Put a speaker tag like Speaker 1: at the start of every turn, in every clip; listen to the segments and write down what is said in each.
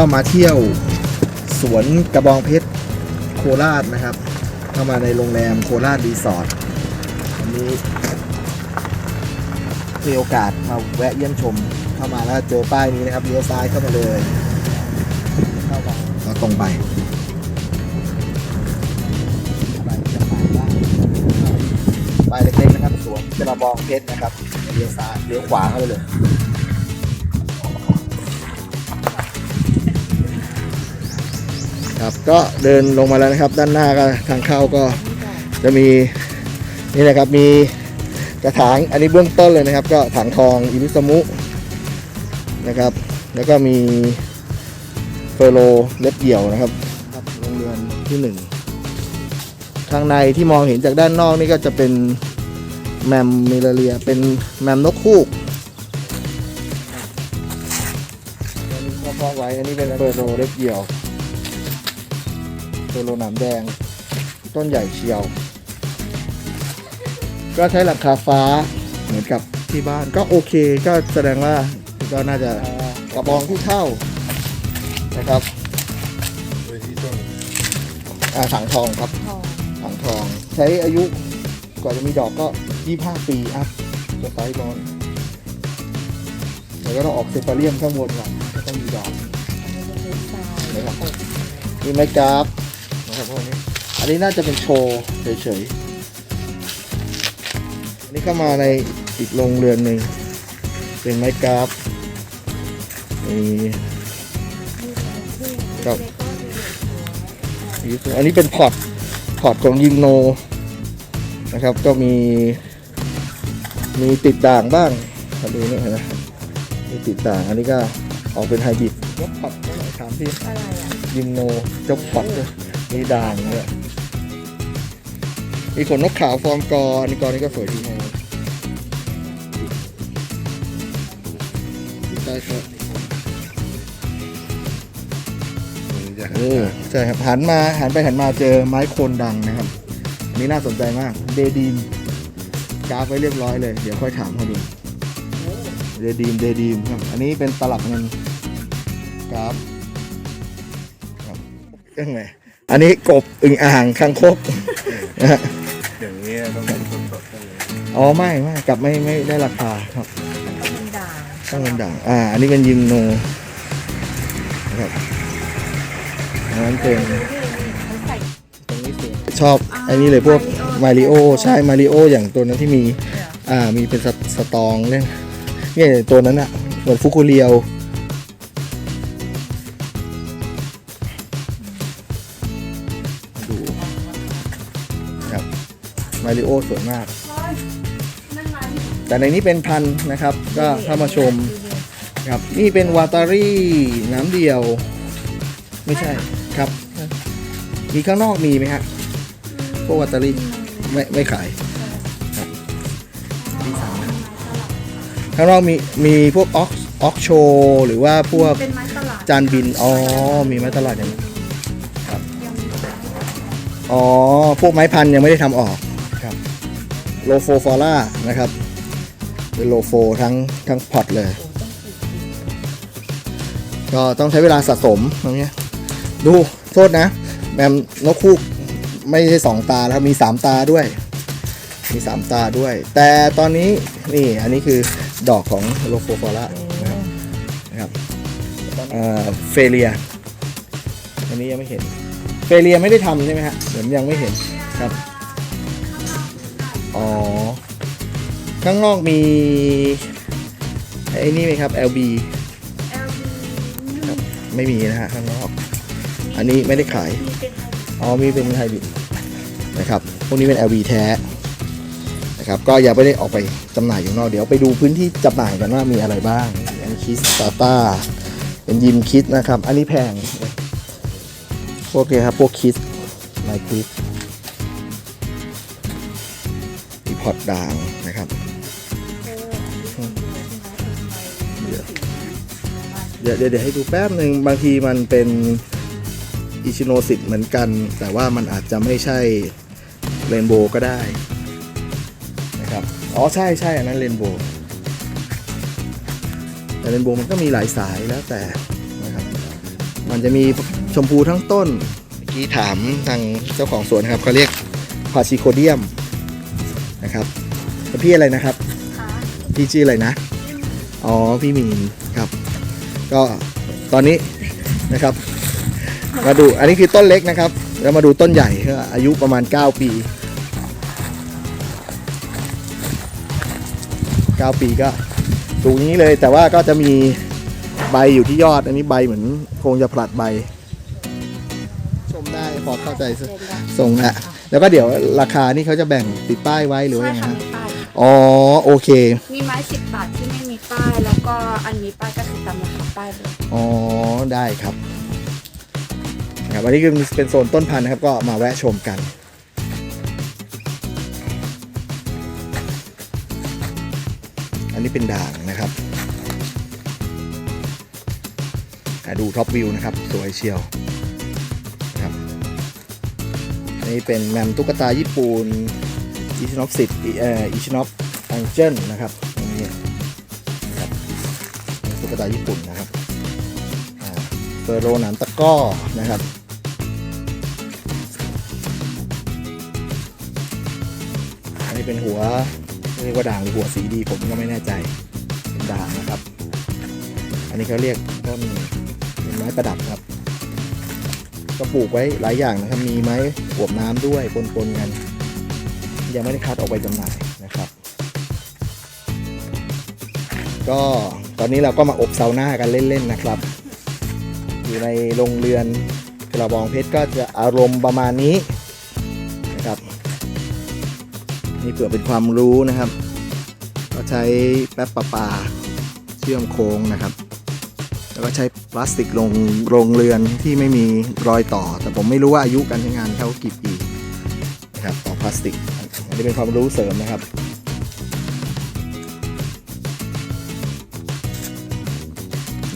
Speaker 1: ก็มาเที่ยวสวนกระบองเพชรโคราชนะครับ เข้ามาในโรงแรมโคราชรีสอร์ทวันนี้มีโอกาสมาแวะเยี่ยมชม เข้ามาแล้วเจอป้ายนี้นะครับเลี้ยวซ้ายเข้ามาเลยเข้ามาเราตรงไปไปจะผ่านบ้านป้ายเล็กๆนะครับสวนกระบองเพชรนะครับเลี้ยวซ้ายเลี้ยวขวาเข้าไปเลย ครับก็เดินลงมาแล้วนะครับ ด้านหน้าก็ทางเข้าก็จะมีนี่นะครับมีกระถางอันนี้เบื้องต้นเลยนะครับ ก็ถังทองอิมิสมุนะครับ แล้วก็มีเฟอร์โลเล็บเดี่ยวนะครับโรงเรือนที่หนึ่งทางในที่มองเห็นจากด้านนอกนี่ก็จะเป็นแมมเมลเรีย เป็นแมมนกคูกอันนี้ก็พอกไว้อันนี้เป็นเฟอร์โลเล็บเดี่ยว โลหนามแดง ต้นใหญ่เชียว ก็ใช้หลังคาฟ้าเหมือนกับที่บ้านก็โอเคก็แสดงว่าก็น่าจะกระบองที่เท่านะครับอ่าถังทองครับ
Speaker 2: ทอง
Speaker 1: ถังทองใช้อายุกว่าจะมีดอกก็ 25 ปีอัพจะไซบอลแล้วก็ต้องออกเซปาเรียมข้างบนก่อนก็ต้องมีดอก
Speaker 2: นนี้เป็นทราย
Speaker 1: นะครับมีไม้กราฟนะ ครับพวกนี้ อันนี้น่าจะเป็นโชว์เฉยๆอันนี้เข้ามาในอีกโรงเรือนหนึ่ง เป็นไม้กราฟมีครับอันนี้เป็นพอร์ตพอร์ตของยิมโนนะครับ ก็มี มีติดด่างบ้างมาดูนี่เห็นไหมมีติดด่างอันนี้ก็ออกเป็นไฮบริดยกพอร์ตก็หน่อยถามพี่
Speaker 2: อะไรอะ
Speaker 1: ยิมโนเจ้าพอดด้วย มีด่างเนี่ยมีขนนกขาวฟอร์มกออันนี้กอนี่ก็สวยดีนะใช่ครับ
Speaker 3: มันจะ
Speaker 1: เออใช่ครับหันมาหันไปหันมาเจอไม้โคนดังนะครับ อันนี้น่าสนใจมาก เดดีมกราฟไว้เรียบร้อยเลย เดี๋ยวค่อยถามเขาดูเดดีมเดดีมครับ อันนี้เป็นตลับเงินกราฟครับยังไง อันนี้กบอึ่งอ่างคางคกนะฮะ
Speaker 3: อย่างนี้ยต้องเป็นสดๆกันเลย
Speaker 1: อ๋อไม่ไม่กลับไม่ไม่ได้ราคาครับ
Speaker 2: มันเป็นด่าง
Speaker 1: ต้องเป็นด่างอ่า อันนี้เป็นยิมโนนะครับอันนั้นเป็น
Speaker 2: เขาใส่
Speaker 1: ตรงนี้สวยชอบอันนี้เลยพวกมาริโอใช่มาริโออย่างตัวนั้นที่มี อ่ามีเป็นสตสตองเนี่ยเนี่ยตัวนั้นอะเหมือนฟุกุเรียว มาริโอสวยมาก แต่ในนี้เป็นพันธุ์นะครับ ก็เข้ามาชมครับนี่เป็นวาตารี่น้ำเดียว ไม่ใช่ครับ มีข้างนอกมีไหมฮะพวกวาตารี่ไม่ไม่ขายครับมีสามนะข้างนอกมีมีพวกออกออกโชหรือว่าพวก
Speaker 2: เป็นไม้ตลาด
Speaker 1: จานบิน อ๋อ มีไม้ตลาดอย่างนี้ครับ อ๋อ พวกไม้พันธุ์ยังไม่ได้ทำออกครับ โลโฟฟอร่านะครับ เป็นโลโฟทั้งทั้งพอตเลย ก็ต้องใช้เวลาสะสมตรงเนี้ยดูโทษนะ แมมนกคูกไม่ใช่สองตาแล้วมีสามตาด้วย มีสามตาด้วย แต่ตอนนี้นี่อันนี้คือดอกของโลโฟฟอร่านะครับเฟเลียอันนี้ยังไม่เห็นเฟเลียไม่ได้ทำใช่ไหมฮะเดี๋ยวยังไม่เห็นครับ อ๋อ ข้างนอกมีไอ้นี่ไหมครับ LB ไม่มีนะฮะข้างนอก อันนี้ไม่ได้ขาย อ๋อ มีเป็นไฮบริดนะครับ พวกนี้เป็น LV แท้นะครับ ก็ยังไม่ได้ออกไปจำหน่ายอยู่ข้างนอก เดี๋ยวไปดูพื้นที่จำหน่ายกันว่ามีอะไรบ้างอันนี้คิสตาต้าเป็นยิมคิดนะครับ อันนี้แพง พวกนี้ครับ พวกคิสไมคิส อร์ตด่างนะครับเดี๋ยวเดี๋ยวให้ดูแป๊บหนึ่งบางทีมันเป็นอิชิโนสิตเหมือนกัน แต่ว่ามันอาจจะไม่ใช่เรนโบว์ก็ได้นะครับอ๋อใช่ใช่อันนั้นเรนโบว์แต่เรนโบว์มันก็มีหลายสายแล้วแต่นะครับมันจะมีชมพูทั้งต้นเมื่อกี้ถามทางเจ้าของสวนนะครับเขาเรียกพาชิโคเดียม นะครับแล้วพี่อะไรนะครับ
Speaker 2: ค่ะ
Speaker 1: พี่ชื่ออะไรนะ อ๋อ พี่มีนครับ ก็ตอนนี้นะครับ มาดูอันนี้คือต้นเล็กนะครับ แล้วมาดูต้นใหญ่ก็อายุประมาณ 9 ปี 9 ปีก็ปลูกอย่างนี้เลย แต่ว่าก็จะมีใบอยู่ที่ยอด อันนี้ใบเหมือนคงจะผลัดใบ ชมได้พอเข้าใจ
Speaker 2: เสร็จแล้ว
Speaker 1: ทรงละ แล้วก็เดี๋ยวราคานี่เขาจะแบ่งติดป้ายไว้หรือว่า
Speaker 2: ใช่
Speaker 1: ยังไง
Speaker 2: ค่ะ
Speaker 1: ฮะ
Speaker 2: มีป้าย
Speaker 1: อ๋อโอเค
Speaker 2: มีไม้สิบบาทที่ไม่มีป้าย แล้วก็อันมีป้ายก็คือตามราคาป้ายเลย
Speaker 1: อ๋อได้ครับนะครับอันนี้คือเป็นโซนต้นพันธุ์นะครับก็มาแวะชมกัน อันนี้เป็นด่างนะครับอะดูท็อปวิวนะครับสวยเชียวนะครับอั นี้เป็นแมมตุ๊กตาญี่ปุ่นอิชินอฟสิตเอ่ออิชินอฟแองเจิลนะครับตรงนี้ครับตุ๊กตาญี่ปุ่นนะครับเฟอร์โรหนามตะก้อนะครับอันนี้เป็นหัวเรียกว่าด่างหรือหัวสีดีผมก็ไม่แน่ใจเป็นด่างนะครับ อันนี้เขาเรียกต้นไม้ประดับครับ ก็ปลูกไว้หลายอย่างนะครับ มีไม้อวบน้ำด้วยปนๆกัน ยังไม่ได้คัดออกไปจำหน่ายนะครับ ก็ตอนนี้เราก็มาอบซาวน่ากันเล่นๆนะครับ อยู่ในโรงเรือนกระบองเพชรก็จะอารมณ์ประมาณนี้นะครับนี่เผื่อเป็นความรู้นะครับ ก็ใช้แป๊บประปาเชื่อมโค้งนะครับ แล้วก็ใช้พลาสติกลงโรงเรือนที่ไม่มีรอยต่อ แต่ผมไม่รู้ว่าอายุการใช้งานเขากี่ปีนะครับต่อพลาสติกอันนี้เป็นความรู้เสริมนะครับ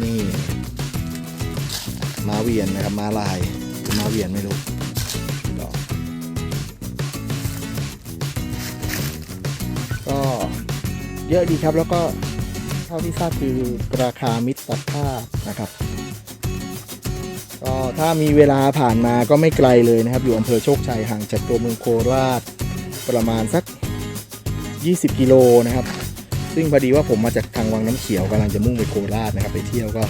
Speaker 1: นี่ม้าเวียนนะครับม้าลายหรือม้าเวียนไม่รู้ดอกก็เยอะดีครับแล้วก็เท่าที่ทราบคือราคามิ ตรภาพนะครับ ก็ถ้ามีเวลาผ่านมาก็ไม่ไกลเลยนะครับ อยู่อำเภอโชคชัยห่างจากตัวเมืองโคราชประมาณสัก 20 กิโลนะครับ ซึ่งพอดีว่าผมมาจากทางวังน้ำเขียวกำลังจะมุ่งไปโคราชนะครับ ไปเที่ยวก็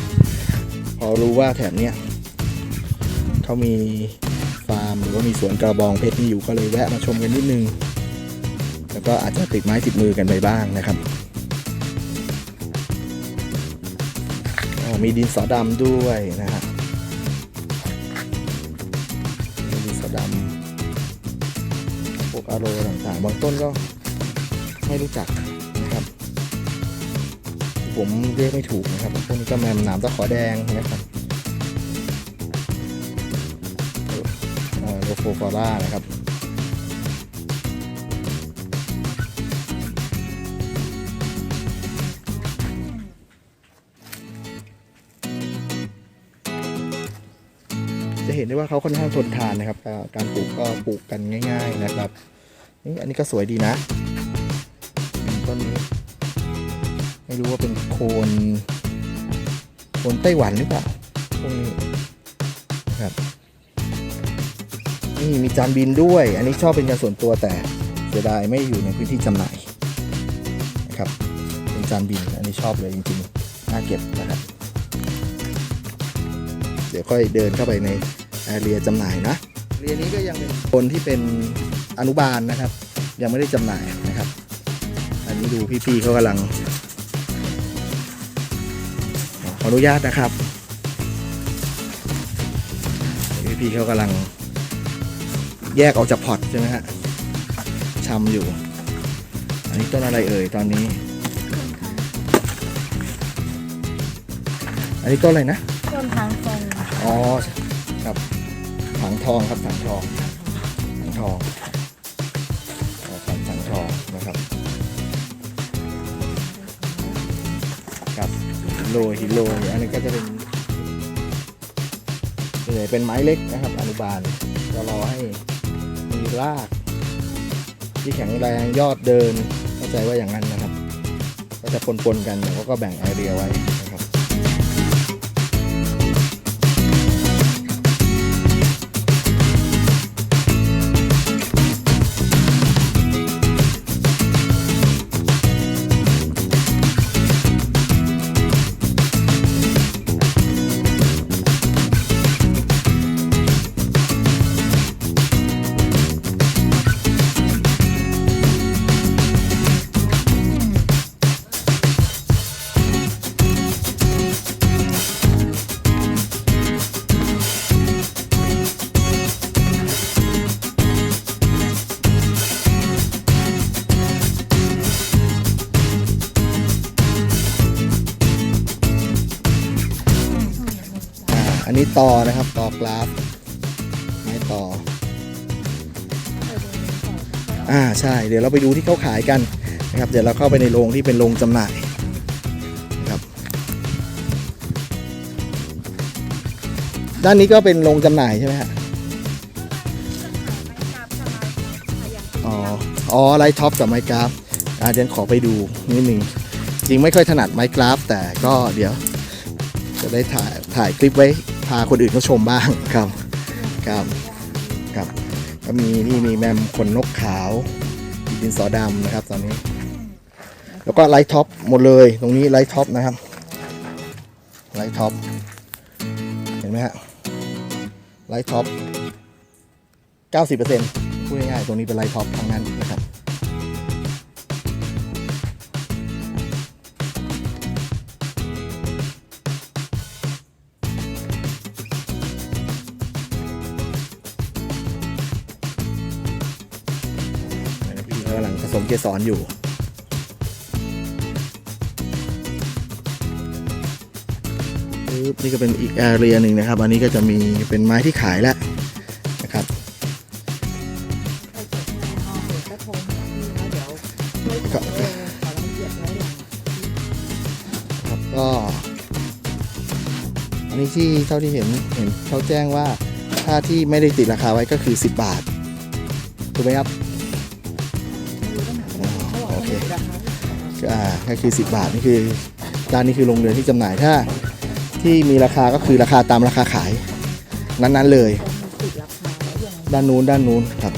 Speaker 1: พอรู้ว่าแถบเนี้ยเขามีฟาร์มหรือว่ามีสวนกระบองเพชรนี่อยู่ก็เลยแวะมาชมกันนิดนึง แล้วก็อาจจะติดไม้ติดมือกันไปบ้างนะครับ มีดินสอดำด้วยนะฮะดินสอดำพวกอโรต่างๆ บางต้นก็ไม่รู้จักนะครับ ผมเรียกไม่ถูกนะครับ พวกนี้ก็แมมหนามตะขอแดงนะครับโลโฟฟอร่านะครับ ห็นได้ว่าเขาค่อนข้างทนทานนะครับ การปลูกก็ปลูกกันง่าย ๆนะครับ นี่อันนี้ก็สวยดีนะต้นนี้ ไม่รู้ว่าเป็นโคนโคนไต้หวันหรือเปล่าพวกนี้ครับนี่มีจานบินด้วย อันนี้ชอบเป็นการส่วนตัวแต่เสียดายไม่อยู่ในพื้นที่จำหน่ายนะครับ เป็นจานบินอันนี้ชอบเลยจริงๆน่าเก็บนะครับ เดี๋ยวค่อยเดินเข้าไปใน เรียจำหน่ายนะเรียนนี้ก็ยังเป็นคนที่เป็นอนุบาลนะครับ ยังไม่ได้จำหน่ายนะครับ อันนี้ดูพี่ๆเขากำลังขออนุญาตนะครับพี่ๆเขากำลังแยกออกจากพอร์ตใช่ไหมฮะชำอยู่ อันนี้ต้นอะไรเอ่ยตอนนี้ อันนี้ต้นอะไรนะ
Speaker 2: ต้นทางตรง
Speaker 1: อ๋อครับถั งทองครับถังทองถังทองอ๋อถังถังทองนะครับครับฮิโลฮิโลอันนี้ก็จะเป็นส่วนใหญ่เป็นไม้เล็กนะครับ อนุบาลก็รอให้มีราก ที่แข็งแรงยอดเดินเข้าใจว่าอย่างนั้นนะครับ ก็จะปนๆกันเดี๋ยวเขาก็แบ่งไอเดียไว้ ต่อนะครับตอกราฟ ไม้ต่อ อ่าใช่ เดี๋ยวเราไปดูที่เขาขายกันนะครับ เดี๋ยวเราเข้าไปในโรงที่เป็นโรงจำหน่ายนะครับ ด้านนี้ก็เป็นโรงจำหน่ายใช่ไหมฮะ อ๋อ อ๋อ ไลท์ท็อปกับไมค์กราฟอ่าเดี๋ยวขอไปดูนิดหนึ่งจริงไม่ค่อยถนัดไมค์กราฟ แต่ก็เดี๋ยวจะได้ถ่ายถ่ายคลิปไว้ พาคนอื่นเขาชมบ้างครับครับครับก็มีนี่มีแมมขนนกขาวดินสอดำนะครับตอนนี้ แล้วก็ไลท์ท็อปหมดเลยตรงนี้ไลท์ท็อปนะครับไลท์ท็อปเห็นไหมฮะไลท์ท็อป90%พูดง่ายๆตรงนี้เป็นไลท์ท็อปทั้งนั้นนะครับ สมเกสรอยู่ นี่ก็เป็นอีกแอเรียหนึ่งนะครับ อันนี้ก็จะมีเป็นไม้ที่ขายแล้วนะครับครับครับก็อันนี้ที่เท่าที่เห็นเห็นเขาแจ้งว่าถ้าที่ไม่ได้ติดราคาไว้ก็คือ 10 บาทถูกไหมครับ อ่าก็คือ 10 บาทนี่คือร้านนี้คือโรงเรือนที่จำหน่ายถ้า ที่มีราคาก็คือราคาตามราคาขาย นั้นๆเลย ด้านนู้นด้านนู้นครับ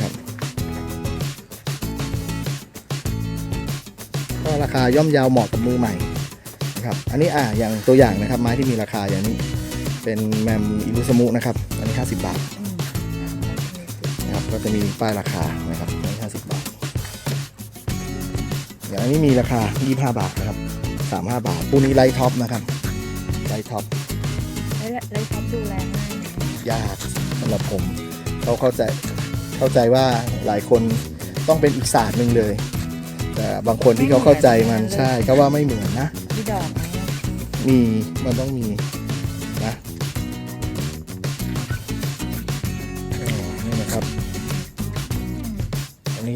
Speaker 1: ครับก็ราคาย่อมเยาวเหมาะกับมือใหม่นะครับอันนี้อ่าอย่างตัวอย่างนะครับไม้ที่มีราคาอย่างนี้ เป็นแมมอิรุสมุนะครับอันนี้ 50 บาทนะครับก็จะมีป้ายราคานะครับอันนี้50 บาท อย่างอันนี้มีราคา 25 บาทนะครับ 35 บาทพวกนี้ไลท์ท็อปนะครับ ไลท์ท็อป
Speaker 2: เลยชอบดูแลง่าย
Speaker 1: ยากสำหรับผมเขาเข้าใจเข้าใจว่าหลายคนต้องเป็นอีกศาสตร์หนึ่งเลย แต่บางคนที่เขาเข้าใจมันใช่ก็ว่าไม่เหมือนนะ
Speaker 2: พี่ดอกไหม
Speaker 1: มีมันต้องมี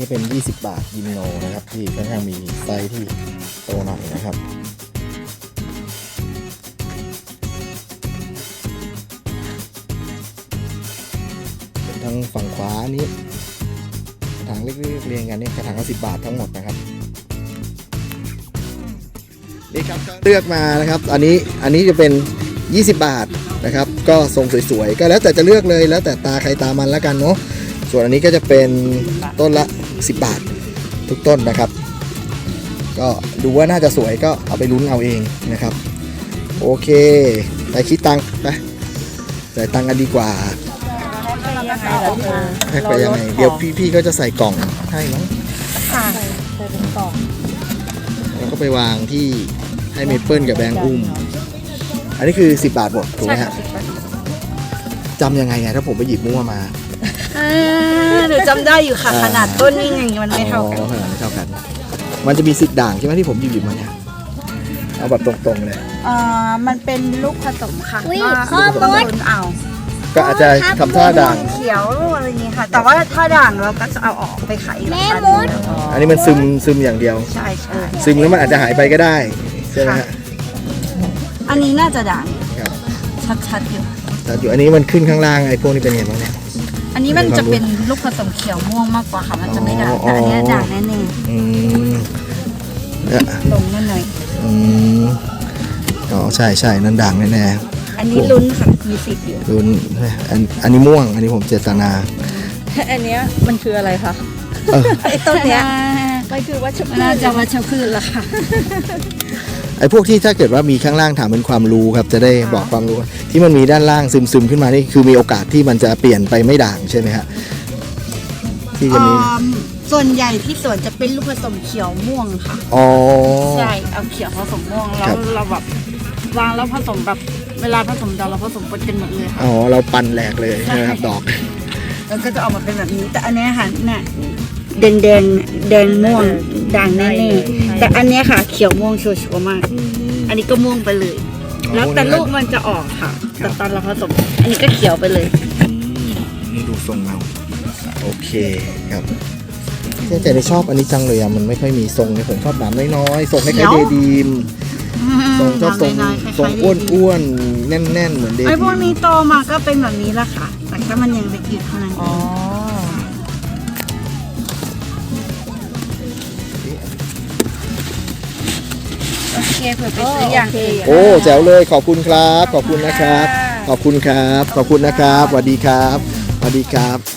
Speaker 1: นี้เป็น 20 บาทยิมโนนะครับ ที่ค่อนข้างมีไซส์ที่โตหน่อยนะครับทั้งฝั่งขวานี้กระถางเล็กๆเรียงกันนี่กระถางละสิบบาททั้งหมดนะครับนี่ครับเลือกมานะครับ อันนี้อันนี้จะเป็น 20 บาทนะครับ ก็ทรงสวยๆก็แล้วแต่จะเลือกเลยแล้วแต่ตาใครตามันแล้วกันเนาะส่วนอันนี้ก็จะเป็นต้นละ 10 บาท ทุกต้นนะครับ ก็ดูว่าน่าจะสวยก็เอาไปลุ้นเอาเองนะครับ โอเค ไปคิดตังค์ไปจ่ายตังค์กันดีกว่าแพ็คไปยังไง เดี๋ยวพี่พี่ก็จะใส่กล่องให้มั้ง
Speaker 2: ค่ะใส่เป็นกล่อง
Speaker 1: แล้วก็ไปวางที่ให้เมเปิลกับแบงค์อุ้ม อันนี้คือ 10 บาทหมดถูกไหมฮะจำยังไงไงถ้าผมไปหยิบมั่วมา
Speaker 2: อ่าหนูจำได้อยู่ค่ะ
Speaker 1: อ่า
Speaker 2: ขนาดต้นนี่ไงมันไม่เท่ากัน
Speaker 1: อ๋อขนาดไม่เท่ากัน มันจะมีสิบด่างใช่ไหมที่ผมหยิบหยิบมาเนี่ยเอาแบบตรงๆเลย
Speaker 2: เอ่อมันเป็นลูกผสมค่ะ
Speaker 4: อุ๊ย
Speaker 2: ว่า
Speaker 4: ข้อมูล
Speaker 2: ต้องลุ้นเอา
Speaker 1: ก็อาจจะทำท่าด่าง
Speaker 2: เขียวอะไรอย่างงี้ค่ะ แต่ว่าถ้าด่างเราก็จะเอาออกไปขายอีกราคาห
Speaker 4: แม่ม
Speaker 2: นึ่
Speaker 4: ด
Speaker 2: ง
Speaker 1: อันนี้มันซึมซึมอย่างเดียว
Speaker 2: ใช่ใช่
Speaker 1: ซึมแล้วมันอาจจะหายไปก็ได้ใช่ไหมฮะ
Speaker 2: อันนี้น่าจะด่าง
Speaker 1: ครับ
Speaker 2: ชัดๆอยู่
Speaker 1: แต่อยู่อันนี้มันขึ้นข้างล่างไอ้พวกนี้เป็นไงบ้างเนี่ย
Speaker 2: อันนี้มันจะเป็นลูกผสมเขียวม่วงมากกว่าค่ะ มันจะไม่ด่าง
Speaker 1: อ๋อ
Speaker 2: แต่อันเนี้ยด่างแน่
Speaker 1: อืมเอ่อ
Speaker 2: ๆลงแน่หน่อย
Speaker 1: อืมอ๋อใช่ใช่นั่นด่างแน่
Speaker 2: อันนี้ลุ้นค่ะ มีสิทธิ์อยู่
Speaker 1: ๆรุนอันอันนี้ม่วง อันนี้ผมเจตนา
Speaker 5: อันเนี้ยมันคืออะไรคะ
Speaker 1: เออ
Speaker 5: ไอ้ต้นเนี้ยมันคือวัชพืช
Speaker 2: น่าจะวัชพืชละค่ะ
Speaker 1: ไอ้พวกที่ถ้าเกิดว่ามีข้างล่างถามเป็นความรู้ครับจะได้บอกความรู้ว่าที่มันมีด้านล่างซึมซึมๆขึ้นมานี่คือมีโอกาสที่มันจะเปลี่ยนไปไม่ด่างใช่ไหมฮะที่จะมี
Speaker 2: อืมส่วนใหญ่ที่สวนจะเป็นลูกผสมเขียวม่วงค่ะ
Speaker 1: อ๋อ
Speaker 2: ใช่เอาเขียวผสมม่วงแล้
Speaker 1: ครั
Speaker 2: ว
Speaker 1: บ
Speaker 2: เราแบบวางแล้วผสมแบบเวลาผสมดอกเราผสมปนกันหมดเลยค่ะ
Speaker 1: อ๋อเราปั่นแหลกเลยใช่ไหมครับดอก
Speaker 2: แล้วก็จะออกมาเป็นแบบนี้แต่อันเนี้ยค่ะเนี่ยแดงแดงแดงม่วงด่างแน่ๆ แต่อันเนี้ยค่ะ เขียวม่วงชัวร์ๆมาก อันนี้ก็ม่วงไปเลย
Speaker 1: อ
Speaker 2: แล้วแต่ลูกมันจะออกค่ะ แต่ตอนเราผสม อันนี้ก็เขียวไปเลย
Speaker 1: อืมนี่ดูทรงเราโอเคครับแต่ในชอบอันนี้จังเลยอะมันไม่ค่อยมีทรงเนี่ยผมชอบหนามน้อยๆทรงคล้ายๆ
Speaker 2: เดี๋
Speaker 1: เด
Speaker 2: ยว
Speaker 1: ดีมทรงชอบทรง
Speaker 2: น้อยๆคล้ายๆ
Speaker 1: ทรงอ้วนๆแน่นๆเหมือนเด
Speaker 2: ไอ้
Speaker 1: ดี
Speaker 2: พวก
Speaker 1: ม
Speaker 2: นี้โตมาก็เป็นแบบนี้แหละค่ะ แต่ก็มันยังเล็กอยู่เท่านั้นเอ
Speaker 5: อ๋อ
Speaker 2: ง โอเคเผื่อไปซื้ออย่างอื่น
Speaker 1: โอ้แจ๋วเลยขอบคุณครับ ขอบคุณนะครับ ขอบคุณครับ ขอบคุณนะครับสวัสดีครับสวัสดีครับ